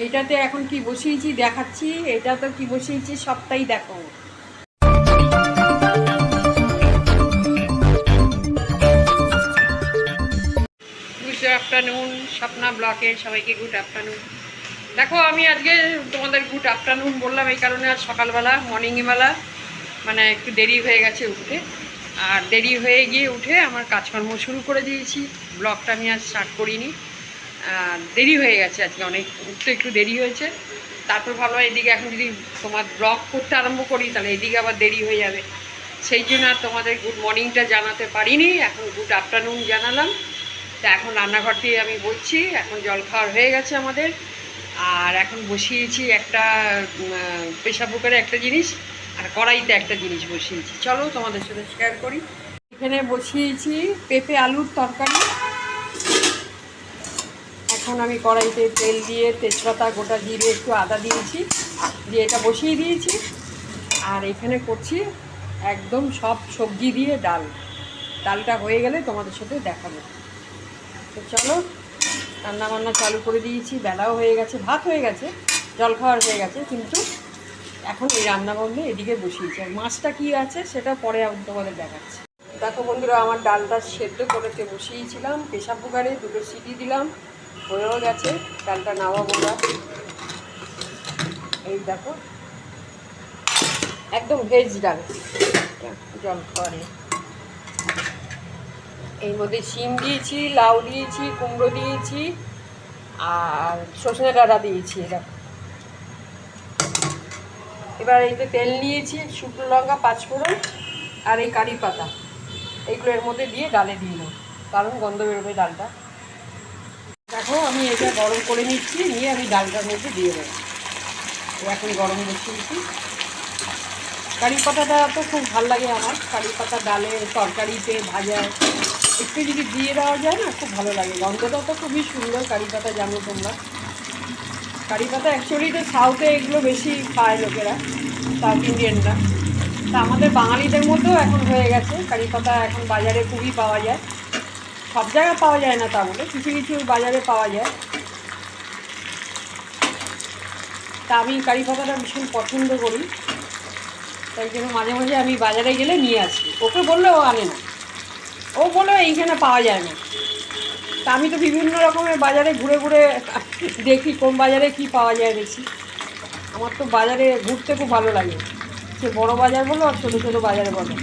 এইটাতে এখন কি বসিয়েছি দেখাচ্ছি এটা তো কি বসিয়েছি সবটাই দেখো গুড আফটারনুন স্বপ্না ব্লকে সবাইকে গুড আফটারনুন দেখো, আমি আজকে তোমাদের গুড আফটারনুন বললাম এই কারণে আজ সকালবেলা মর্নিংবেলা মানে একটু দেরি হয়ে গেছে উঠতে। আর দেরি হয়ে গিয়ে উঠে আমার কাজকর্ম শুরু করে দিয়েছি। ব্লগটা আমি আজ স্টার্ট করিনি। আর দেরি হয়ে গেছে আজকে অনেক, উঠতে একটু দেরি হয়েছে। তারপর ভালো এদিকে এখন যদি তোমার ব্লগ করতে আরম্ভ করি, তাহলে এদিকে আবার দেরি হয়ে যাবে। সেই জন্য আর তোমাদের গুড মর্নিংটা জানাতে পারিনি, এখন গুড আফটারনুন জানালাম। তা এখন রান্নাঘর দিয়ে আমি বলছি, এখন জল খাওয়ার হয়ে গেছে আমাদের। আর এখন বসিয়েছি একটা প্রেশার কুকারে একটা জিনিস, আর কড়াইতে একটা জিনিস বসিয়েছি। চলো তোমাদের সাথে শেয়ার করি। এখানে বসিয়েছি পেঁপে আলুর তরকারি। এখন আমি কড়াইতে তেল দিয়ে তেজপাতা, গোটা জিরে একটু আদা দিয়েছি, দিয়ে এটা বসিয়ে দিয়েছি। আর এখানে করছি একদম সব সবজি দিয়ে ডাল। ডালটা হয়ে গেলে তোমাদের সাথে দেখাবো। তো চলো রান্না বান্না চালু করে দিয়েছি। বেলাও হয়ে গেছে, ভাত হয়ে গেছে, জল খাওয়ার হয়ে গেছে, কিন্তু এখন এই রান্না বন্ধে এদিকে বসিয়েছি। আর মাছটা কী আছে সেটা পরে তোমাদের দেখাচ্ছি। দেখো বন্ধুরা, আমার ডালটা সেদ্ধ করেতে বসিয়েছিলাম প্রেশার কুকারে দুটো সিটি দিলাম। হয়েও গেছে, ডালটা নাওয়া বোলা এই দেখো, একদম ভেজ ডাল। জল খাওয়ারে এর মধ্যে শিম দিয়েছি, লাউ দিয়েছি, কুমড়ো দিয়েছি, আর সজনে ডাঁটা দিয়েছি দেখো। এবার এইতে তেল নিয়েছি, শুকনো লঙ্কা, পাঁচফোড়ন আর এই কারি পাতা। এইগুলো এর মধ্যে দিয়ে ডালে দিয়ে দেবো, কারণ গন্ধ বেরোবে ডালটা। দেখো, আমি এটা গরম করে নিচ্ছি, নিয়ে আমি ডালটার মধ্যে দিয়ে দেবো। এখন গরম বসিয়েছি কারি পাতাটা তো খুব ভালো লাগে আমার। কারি পাতা, ডালে তরকারিতে ভাজায় একটু যদি দিয়ে দেওয়া যায় না, খুব ভালো লাগে। গন্ধটা তো খুবই সুন্দর কারি পাতা, জানো তোমরা। কারি পাতা অ্যাকচুয়ালি তো সাউথে এগুলো বেশি খায় লোকেরা সাউথ ইন্ডিয়ানরা তা আমাদের বাঙালিদের মধ্যেও এখন হয়ে গেছে। কারি পাতা এখন বাজারে খুবই পাওয়া যায়। সব জায়গায় পাওয়া যায় না তা বলে কিছু কিছু বাজারে পাওয়া যায়। তা আমি কারি পাতাটা ভীষণ পছন্দ করি। তাই জন্য মাঝে মাঝে আমি বাজারে গেলে নিয়ে আসি। ওকে বললে ও আনে না। ও বলে এইখানে পাওয়া যায় না। তা আমি তো বিভিন্ন রকমের বাজারে ঘুরে ঘুরে দেখি কোন বাজারে কি পাওয়া যায় বেশি। আমার তো বাজারে ঘুরতে খুব ভালো লাগে। সে বড় বাজার বলো আর ছোটো ছোটো বাজারে বলো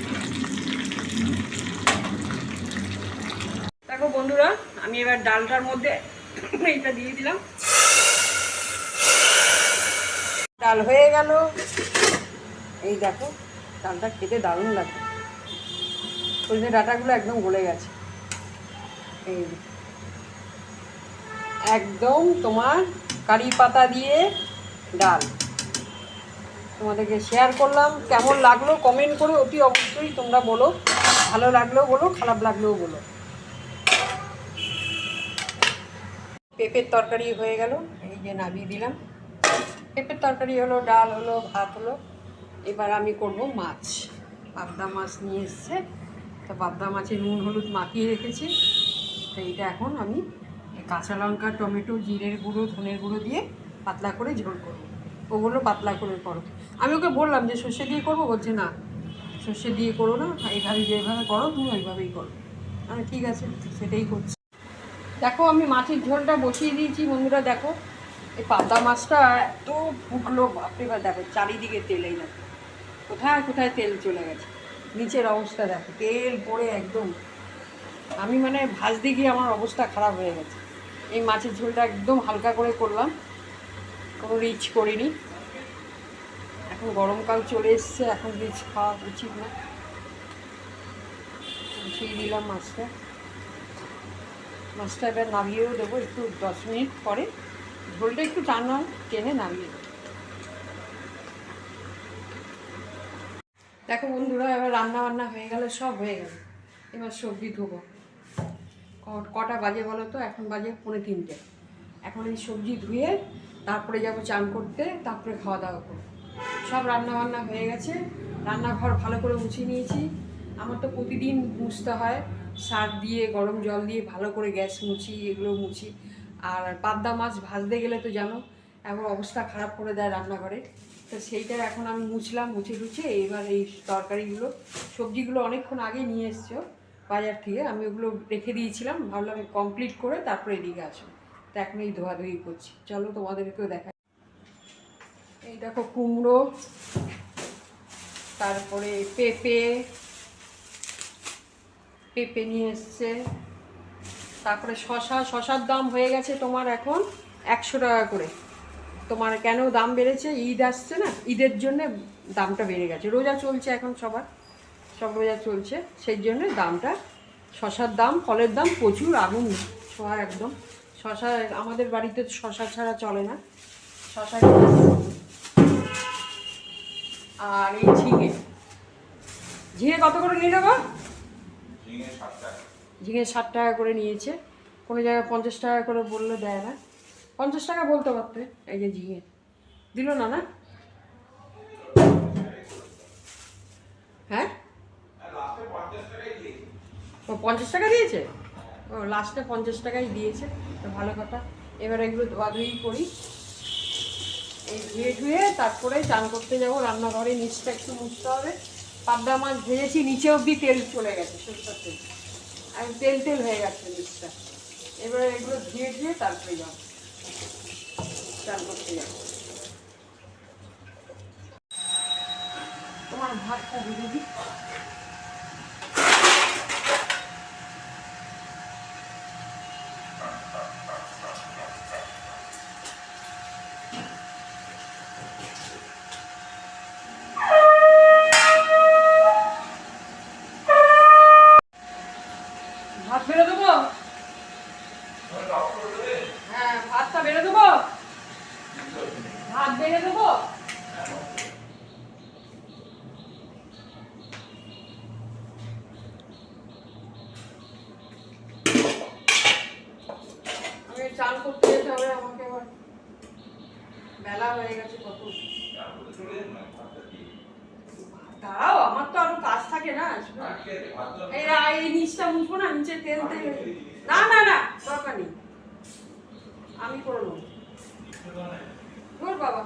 দেখো বন্ধুরা আমি এবার ডালটার মধ্যে এইটা দিয়ে দিলাম। ডাল হয়ে গেল। এই দেখো, ডালটা খেতে দারুণ লাগে। সজনে ডাটাগুলো একদম গলে গেছে। এই একদম তোমার কারি পাতা দিয়ে ডাল। তোমাদেরকে শেয়ার করলাম। কেমন লাগল? কমেন্ট করে অতি অবশ্যই তোমরা বলো। ভালো লাগলেও বলো, খারাপ লাগলেও বলো। পেঁপের তরকারি হয়ে গেল, এই যে নামিয়ে দিলাম। পেঁপের তরকারি হলো, ডাল হলো, ভাত হলো। এবার আমি করব মাছ। পাবদা মাছ নিয়ে এসছে। তো পাবদা মাছে নুন, হলুদ মাখিয়ে রেখেছি। তো এইটা এখন আমি কাঁচা লঙ্কা, টমেটো, জিরের গুঁড়ো, ধনের গুঁড়ো দিয়ে পাতলা করে ঝোল করব। ওগুলো পাতলা করে করো। আমি ওকে বললাম যে, সর্ষে দিয়ে করব? বলছে, না, সর্ষে দিয়ে করো না। এইভাবে যেভাবে করো, তুমি ওইভাবেই করো। আমি ঠিক আছে, সেটাই করছি। দেখো, আমি মাছের ঝোলটা বসিয়ে দিয়েছি, বন্ধুরা দেখো। এই পাবদা মাছটা এত ফুটলো, বাপরে বা দেখো, চারিদিকে তেলেই দেখো। কোথায় কোথায় তেল চলে গেছে? নিচের অবস্থা দেখো, তেল পড়ে একদম। আমি মানে ভাজতে গিয়ে আমার অবস্থা খারাপ হয়ে গেছে। এই মাছের ঝোলটা একদম হালকা করে করলাম, কোনো রিচ করিনি। এখন গরমকাল চলে এসছে, এখন রিচ খাওয়া উচিত না। বসিয়ে দিলাম মাছটা। মাছটা এবার নামিয়েও দেবো, একটু দশ মিনিট পরে। ঝোলটা একটু টানা টেনে নামিয়ে দেবো। দেখো বন্ধুরা, এবার রান্না বান্না হয়ে গেল সব হয়ে গেল। এবার সবজি ধোবো। কটা বাজে বলো তো? এখন বাজে পৌনে তিনটে। এখন এই সবজি ধুয়ে তারপরে যাব চান করতে, তারপরে খাওয়া দাওয়া করব। সব রান্না বান্না হয়ে গেছে। রান্নাঘর ভালো করে মুছে নিয়েছি। আমার তো প্রতিদিন মুছতে হয়। সার দিয়ে, গরম জল দিয়ে ভালো করে গ্যাস মুছি, এগুলো মুছি। আর পাবদা মাছ ভাজতে গেলে তো জানো এখন অবস্থা খারাপ করে দেয় রান্নাঘরে। তো সেইটা এখন আমি মুছলাম, মুছে টুছে, এবার এই তরকারিগুলো, সবজিগুলো অনেকক্ষণ আগে নিয়ে এসছো বাজার থেকে। আমি ওগুলো রেখে দিয়েছিলাম, ভাবলাম কমপ্লিট করে তারপরে এদিকে আসব তো এখন এই ধোয়াধুয়ি করছি। চলো তোমাদেরকেও দেখা এই দেখো কুমড়ো, তারপরে পেঁপে পেঁপে নিয়ে এসছে। তারপরে শশা, শশার দাম হয়ে গেছে তোমার এখন একশো টাকা করে। তোমার কেন দাম বেড়েছে? ঈদ আসছে না? ঈদের জন্য দামটা বেড়ে গেছে। রোজা চলছে এখন সবার। সব রোজা চলছে। সেই জন্য দামটা, শশার দাম, ফলের দাম প্রচুর, আগুন ছোঁয়া একদম। শশা, আমাদের বাড়িতে শশা ছাড়া চলে না। শশা আর এই ঝিঙে। ঝিঙে কত করে নিল গো? ঝিঙে ষাট টাকা। করে নিয়েছে। কোনো জায়গায় পঞ্চাশ টাকা করে বললে দেয় না। পঞ্চাশ টাকা বলতে পারতে এই যে ঝিঙে। দিল না না? হ্যাঁ? ও পঞ্চাশ টাকা দিয়েছে? ও লাস্টে পঞ্চাশ টাকাই দিয়েছে, তো ভালো কথা। এবার এগুলো ধোয়াধুয়ি করি। এই ধুয়ে ধুয়ে তারপরে চান করতে যাব, রান্নাঘরে নিচটা একটু মুছতে হবে। পাবদা মাছ ভেজেছি, নিচে অব্দি তেল চলে গেছে, সরষের তেল। আর তেল তেল হয়ে গেছে নিচটা এবার এগুলো ধুয়ে ধুয়ে তারপরে যাব। তারপর করতে যাব। তোমার ভাতটা দিয়ে দিই ভাত বেড়ে দেবো হ্যাঁ ভাতটা বেড়ে দেবো ভাত বেড়ে দেবো আমি চান করতে যেতে হবে আমাকে আবার বেলা হয়ে গেছে কত দাঁড়াও আমার তো আরও কাজ থাকে না এই নিচটা মুছবো না নিচে তেল তেল। না না না দরকার নেই। আমি করে নেব। ধর বাবা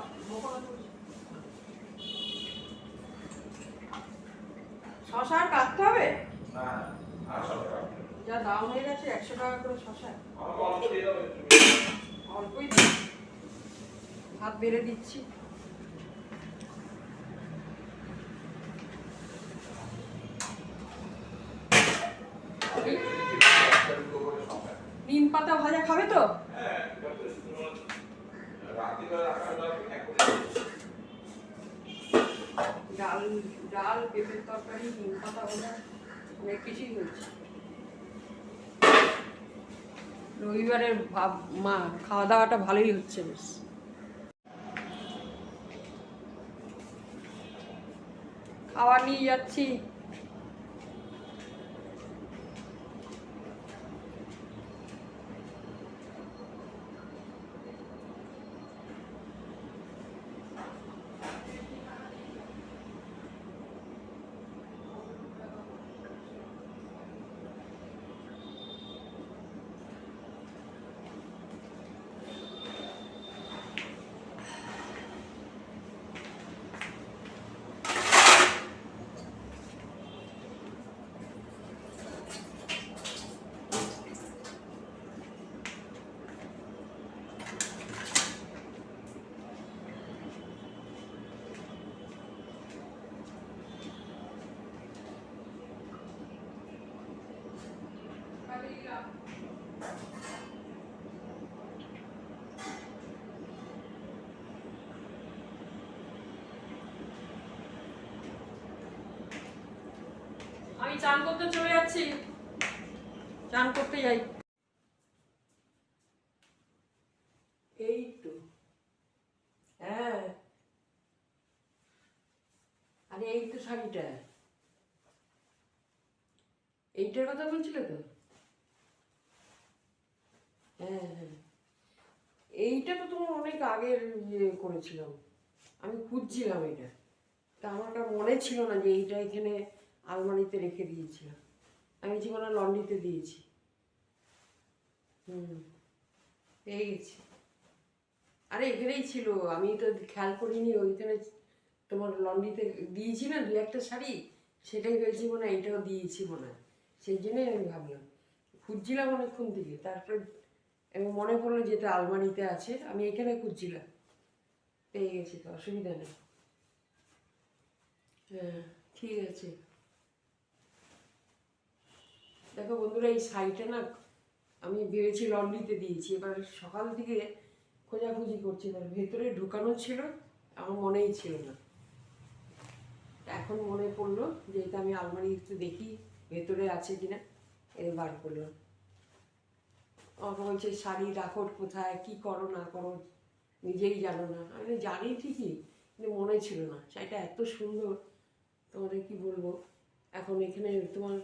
শশা আর কাটতে হবে যা দাম হয়ে গেছে একশো টাকা করে শশা। অল্পই। ভাত বেড়ে দিচ্ছি নিম পাতা ভাজা খাবে তো ডাল ডাল পেঁপের তরকারি নিম পাতা ভাজা অনেক কিছুই হচ্ছে রবিবারের ভাব মা খাওয়া দাওয়াটা ভালোই হচ্ছে বেশ। খাওয়া নিয়ে যাচ্ছি আমি চান করতে চলে যাচ্ছি। চান করতে যাই। এই তো। হ্যাঁ। আরে এই তো শাড়িটা। এইটার কথা বলছিলে তো? হ্যাঁ হ্যাঁ। এইটা তো তোমার অনেক আগের ইয়ে করেছিলাম। আমি খুঁজছিলাম এটা। তা আমার মনে ছিল না যে এইটা এখানে আলমারিতে রেখে দিয়েছিলাম। আমি জীবনে লন্ড্রিতে দিয়েছি। হুম, পেয়ে গেছি। আরে এখানেই ছিল, আমি তো খেয়াল করিনি ওইখানে তোমার লন্ড্রিতে দিয়েছি না দু একটা শাড়ি? সেটাই হয়েছে মনে হয় এটাও দিয়েছি মনে হয়। সেই জন্যই আমি ভাবলাম, খুঁজছিলাম অনেকক্ষণ থেকে, তারপরে এবং মনে পড়ল যেটা আলমারিতে আছে, আমি এখানে খুঁজছিলাম। পেয়ে গেছি, তো অসুবিধা নেই। হ্যাঁ ঠিক আছে। দেখো বন্ধুরা, এই শাড়িটা না আমি ভেবেছি লন্ড্রিতে দিয়েছি। এবার সকাল থেকে খোঁজাখুঁজি করছি, এবার ভেতরে ঢুকানো ছিল, আমার মনেই ছিল না। এখন মনে পড়ল যে এটা আমি আলমারি একটু দেখি, ভেতরে আছে কিনা, এ বার করলাম আমাকে বলছে শাড়ি রাখো কোথায়, কি করো না করো, নিজেই জানো না। আমি জানি ঠিকই, কিন্তু মনে ছিল না। শাড়িটা এত সুন্দর, তোমাদের কি বলব? এখন এখানে তোমার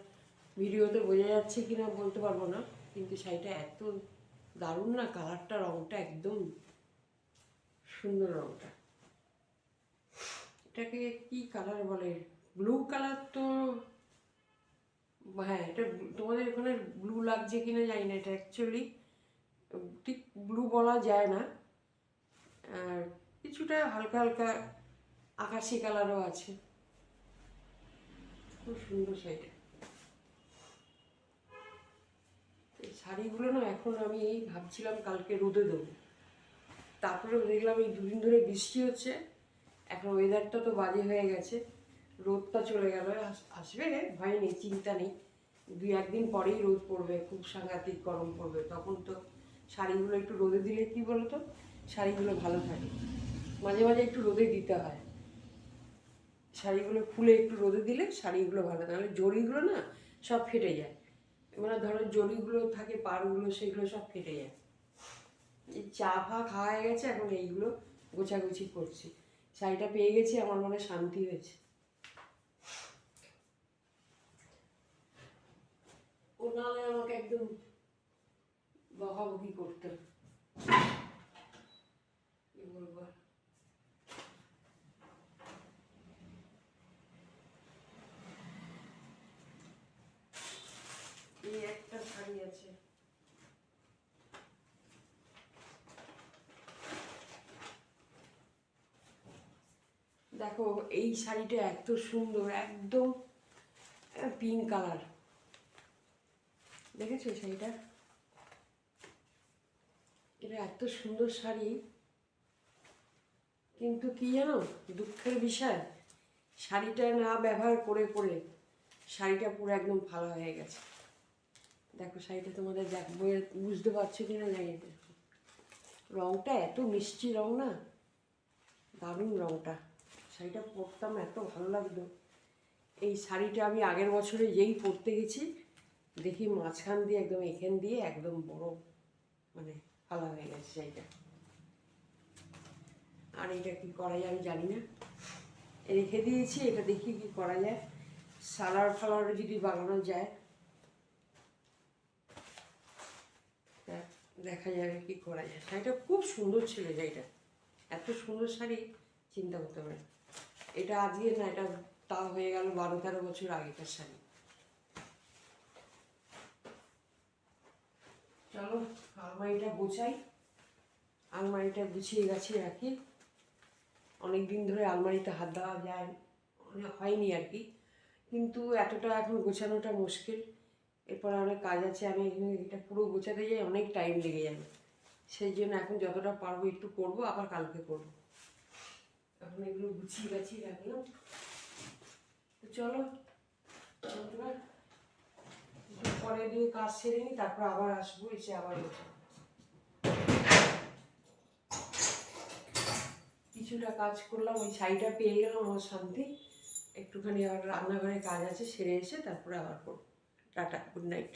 ভিডিওতে বোঝা যাচ্ছে কি না বলতে পারব না, কিন্তু শাড়িটা এত দারুণ না, কালারটা রঙটা একদম সুন্দর রঙটা এটাকে কি কালার বলে? ব্লু কালার তো হ্যাঁ এটা তোমাদের ওখানে ব্লু লাগছে কিনা জানি না, এটা অ্যাকচুয়ালি ঠিক ব্লু বলা যায় না। আর কিছুটা হালকা হালকা আকাশি কালারও আছে। খুব সুন্দর শাড়িটা। শাড়িগুলো না এখন আমি ভাবছিলাম কালকে রোদে দেবো। তারপরে দেখলাম এই দুদিন ধরে বৃষ্টি হচ্ছে, এখন ওয়েদারটা তো বাজে হয়ে গেছে, রোদটা চলে গেল। আস- আসবে? ভয় নেই, চিন্তা নেই। দুই একদিন পরেই রোদ পড়বে, খুব সাংঘাতিক গরম পড়বে। তখন তো শাড়িগুলো একটু রোদে দিলে কি বলতো? শাড়িগুলো ভালো থাকে। মাঝে মাঝে একটু রোদে দিতে হয়। শাড়িগুলো খুলে একটু রোদে দিলে শাড়িগুলো ভালো থাকে। জড়িগুলো না সব ফেটে যায়। মানে ধরো জড়িগুলো থাকে পাড়গুলো সেগুলো সব ফেটে যায়। এই চা ফা খাওয়া গেছে, এখন এইগুলো গোছাগুছি করছি। শাড়িটা পেয়ে গেছি, আমার মনে শান্তি হয়েছে। ও আমাকে একদম বকাবকি করতো। কি বলব আর? এই একটা শাড়ি আছে দেখো, এই শাড়িটা এত সুন্দর, একদম পিঙ্ক কালার দেখেছ শাড়িটা? এটা এত সুন্দর শাড়ি। কিন্তু কি জানো, দুঃখের বিষয়, শাড়িটা না ব্যবহার করে করে শাড়িটা পুরো একদম ভালো হয়ে গেছে। দেখো, শাড়িটা তোমাদের দেখ বুঝতে পারছ কি না। জানি। রঙটা এত মিষ্টি রং না, দারুণ রঙটা শাড়িটা পরতাম, এত ভালো লাগতো। এই শাড়িটা আমি আগের বছরে যেই পরতে গেছি, দেখি মাঝখান দিয়ে, একদম এখান দিয়ে একদম বড় মানে ভালো হয়ে গেছে শাড়িটা। আর এটা কি করা যায় আমি জানি না। রেখে দিয়েছি, এটা দেখি কি করা যায়। সালার ফালার যদি বানানো যায় দেখা যাবে কি করা যায়। শাড়িটা খুব সুন্দর ছিল, শাড়িটা। এত সুন্দর শাড়ি, চিন্তা করতে পারে এটা আজকে না, এটা তা হয়ে গেল বারো তেরো বছর আগেকার শাড়ি। চলো, আলমারিটা গোছাই। আলমারিটা গুছিয়ে গাছিয়ে রাখি। অনেক দিন ধরে আলমারিতে হাত দেওয়া যায় মানে হয়নি আর কি। কিন্তু এতটা এখন গোছানোটা মুশকিল। এরপর অনেক কাজ আছে, আমি এখানে এটা পুরো গোছাতে যাই, অনেক টাইম লেগে যাবে। সেই জন্য এখন যতটা পারব একটু করব, আবার কালকে করব। এখন এগুলো গুছিয়ে গাছিয়ে রাখলাম। তো চলো বন্ধুরা, একটু পরে দিয়ে কাজ সেরে নিই তারপর আবার আসব এসে আবার। কিছুটা কাজ করলাম ওই শাড়িটা পেয়ে গেলাম আমার শান্তি একটুখানি আবার রান্নাঘরে কাজ আছে সেরে এসে তারপরে আবার করব। Tata good night